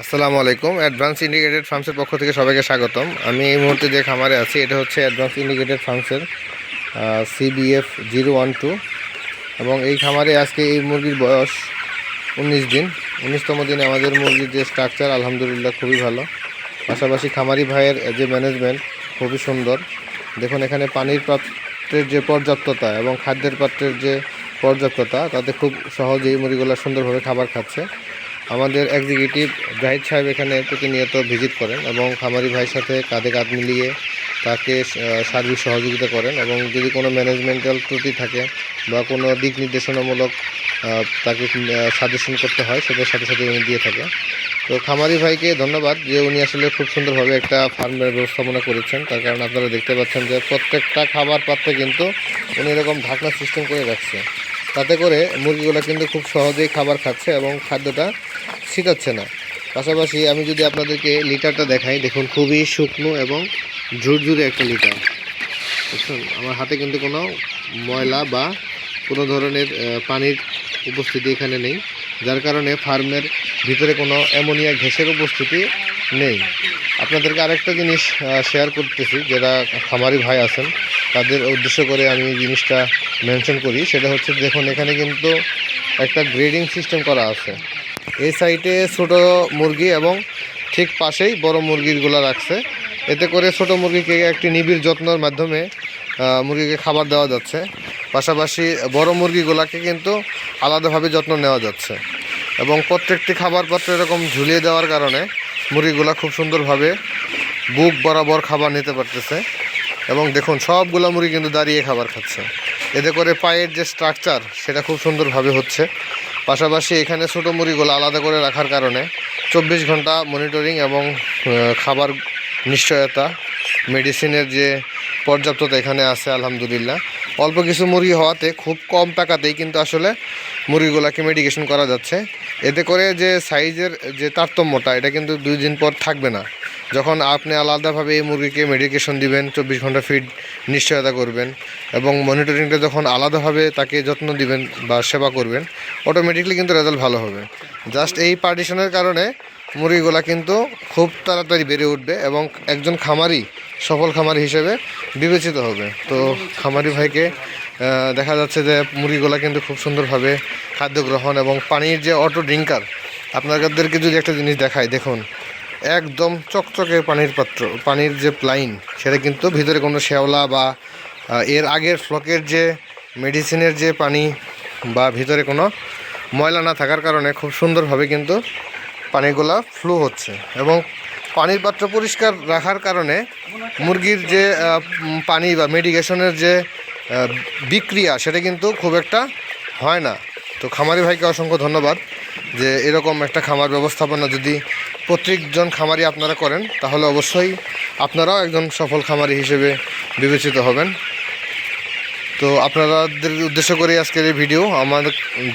আসসালামু আলাইকুম। Advance indicated ফার্মসের পক্ষ থেকে সবাইকে স্বাগতম। আমি এই মুহূর্তে যে খামারে আছি, এটা হচ্ছে advance indicated ফার্মসের C B F zero one two এবং এই খামারে আজকে এই মুরগির বয়স উনিশ দিন। উনিশতম দিনে আমাদের মুরগির যে স্ট্রাকচার আলহামদুলিল্লাহ খুবই ভালো। পাশাপাশি খামারি ভাইয়ের যে ম্যানেজমেন্ট খুবই সুন্দর। দেখুন, এখানে পানির পাত্রের যে পর্যাপ্ততা এবং খাদ্যের পাত্রের যে পর্যাপ্ততা, তাতে খুব সহজেই মুরগিগুলো সুন্দরভাবে খাবার খাচ্ছে। আমাদের এক্সিকিউটিভ জাহিদ সাহেব এখানে প্রতিনিয়ত ভিজিট করেন এবং খামারি ভাইয়ের সাথে কাঁধে কাঁধ মিলিয়ে তাকে সার্বিক সহযোগিতা করেন এবং যদি কোনো ম্যানেজমেন্টাল ত্রুটি থাকে বা কোনো দিক নির্দেশনামূলক তাকে সাজেশন করতে হয়, সেটার সাথে সাথে উনি দিয়ে থাকে তো খামারি ভাইকে ধন্যবাদ যে উনি আসলে খুব সুন্দরভাবে একটা ফার্মের ব্যবস্থাপনা করেছেন। তার কারণ আপনারা দেখতে পাচ্ছেন যে প্রত্যেকটা খাবার পাত্রে কিন্তু উনি এরকম ঢাকনা সিস্টেম করে রাখছে। তাতে করে মুরগিগুলো কিন্তু খুব সহজেই খাবার খাচ্ছে এবং খাদ্যটা ছিটাচ্ছে না। পাশাপাশি আমি যদি আপনাদেরকে লিটারটা দেখাই, দেখুন খুবই শুকনো এবং ঝুরঝুরে একটা লিটার। দেখুন, আমার হাতে কিন্তু কোনো ময়লা বা কোনো ধরনের পানির উপস্থিতি এখানে নেই, যার কারণে ফার্মের ভিতরে কোনো অ্যামোনিয়া গ্যাসের উপস্থিতি নেই। আপনাদেরকে আরেকটা জিনিস শেয়ার করতেছি যারা খামারি ভাই আছেন, তাদের উদ্দেশ্য করে আমি জিনিসটা মেনশন করি, সেটা হচ্ছে দেখুন, এখানে কিন্তু একটা গ্রেডিং সিস্টেম করা আছে। এই সাইডে ছোট মুরগি এবং ঠিক পাশেই বড় মুরগিগুলো রাখছে। এতে করে ছোট মুরগিকে একটি নিবিড় যত্নের মাধ্যমে মুরগিকে খাবার দেওয়া যাচ্ছে। পাশাপাশি বড় মুরগিগুলোকে কিন্তু আলাদাভাবে যত্ন নেওয়া যাচ্ছে। এবং প্রত্যেকটি খাবার পাত্র এরকম ঝুলিয়ে দেওয়ার কারণে মুরগিগুলো খুব সুন্দরভাবে বুক বরাবর খাবার নিতে পারতেছে। এবং দেখুন, সবগুলো মুরগি কিন্তু দাঁড়িয়ে খাবার খাচ্ছে। এতে করে পায়ের যে স্ট্রাকচার সেটা খুব সুন্দরভাবে হচ্ছে। পাশাপাশি এখানে ছোটো মুরগিগুলো আলাদা করে রাখার কারণে চব্বিশ ঘণ্টা মনিটরিং এবং খাবার নিশ্চয়তা মেডিসিনের যে পর্যাপ্ততা এখানে আছে, আলহামদুলিল্লাহ। অল্প কিছু মুরগি হওয়াতে খুব কম টাকাতেই কিন্তু আসলে মুরগিগুলোকে মেডিকেশন করা যাচ্ছে। এতে করে যে সাইজের যে তারতম্যটা, এটা কিন্তু দুই দিন পর থাকবে না। যখন আপনি আলাদাভাবে এই মুরগিকে মেডিকেশন দিবেন, চব্বিশ ঘণ্টা ফিড নিশ্চয়তা করবেন এবং মনিটরিংটা যখন আলাদাভাবে তাকে যত্ন দিবেন বা সেবা করবেন অটোমেটিকলি কিন্তু রেজাল্ট ভালো হবে। জাস্ট এই পার্টিশনের কারণে মুরগিগুলা কিন্তু খুব তাড়াতাড়ি বেড়ে উঠবে এবং একজন খামারি সফল খামারি হিসেবে বিবেচিত হবে। তো খামারি ভাইকে দেখা যাচ্ছে যে মুরগিগুলা কিন্তু খুব সুন্দরভাবে খাদ্য গ্রহণ এবং পানির যে অটো ড্রিঙ্কার আপনাদেরকে যদি একটা জিনিস দেখায় দেখুন, একদম চকচকে পানির পাত্র, পানির যে প্লাইন সেটা কিন্তু ভিতরে কোনো শ্যাওলা বা এর আগের ফ্লকের যে মেডিসিনের যে পানি বা ভিতরে কোনো ময়লা না থাকার কারণে খুব সুন্দরভাবে কিন্তু পানিগুলা ফ্লো হচ্ছে এবং পানির পাত্র পরিষ্কার রাখার কারণে মুরগির যে পানি বা মেডিকেশনের যে বিক্রিয়া সেটা কিন্তু খুব একটা হয় না। তো খামারি ভাইকে অসংখ্য ধন্যবাদ যে এরকম একটা খামার ব্যবস্থাপনা যদি প্রত্যেকজন খামারি আপনারা করেন, তাহলে অবশ্যই আপনারাও একজন সফল খামারি হিসেবে বিবেচিত হবেন। তো আপনাদের উদ্দেশ্য করে আজকের এই ভিডিও। আমার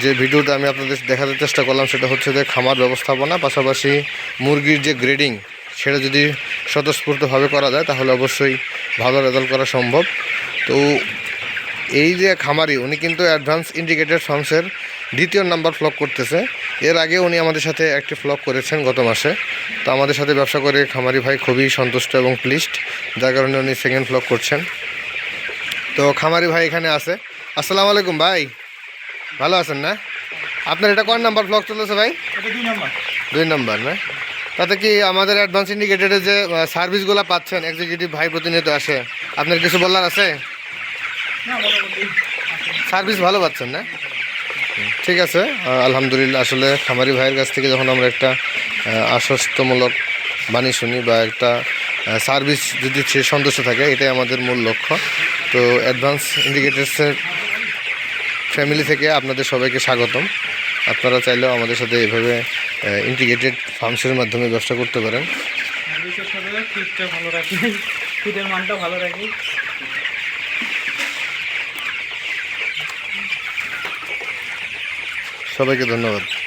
যে ভিডিওটা আমি আপনাদের দেখাতে চেষ্টা করলাম, সেটা হচ্ছে যে খামার ব্যবস্থাপনা, পাশাপাশি মুরগির যে গ্রেডিং সেটা যদি স্বতঃস্ফূর্তভাবে করা যায় তাহলে অবশ্যই ভালো রেজাল্ট করা সম্ভব। তো এই যে খামারি উনি কিন্তু অ্যাডভান্স ইন্ডিকেটেড ফার্মসের দ্বিতীয় নাম্বার ফ্লক করতেছে। এর আগে উনি আমাদের সাথে একটি ফ্লক করেছেন গত মাসে। তো আমাদের সাথে ব্যবসা করে খামারি ভাই খুবই সন্তুষ্ট এবং প্লিস্ট যার কারণে উনি সেকেন্ড ফ্লক করছেন। তো খামারি ভাই এখানে আছে। আসসালামু আলাইকুম ভাই। ভালো আছেন না? আপনার এটা কোন নাম্বার ব্লক চলেছে ভাই? দুই নাম্বার দুই নাম্বার না? তাতে কি আমাদের অ্যাডভান্স ইন্ডিকেটেডের যে সার্ভিসগুলো পাচ্ছেন এক্সিকিউটিভ ভাই প্রতিনিয়ত আসে আপনার কিছু বলার আছে? সার্ভিস ভালো পাচ্ছেন না? ঠিক আছে আলহামদুলিল্লাহ আসলে খামারি ভাইয়ের কাছ থেকে যখন আমরা একটা আশ্বস্তমূলক বাণী শুনি বা একটা সার্ভিস যদি সে সন্তুষ্ট থাকে এটাই আমাদের মূল লক্ষ্য। তো অ্যাডভান্স ইন্ডিকেটার্সের ফ্যামিলি থেকে আপনাদের সবাইকে স্বাগতম। আপনারা চাইলেও আমাদের সাথে এভাবে ইন্টিগ্রেটেড ফার্মসের মাধ্যমে ব্যবসা করতে পারেন। সবাইকে ধন্যবাদ।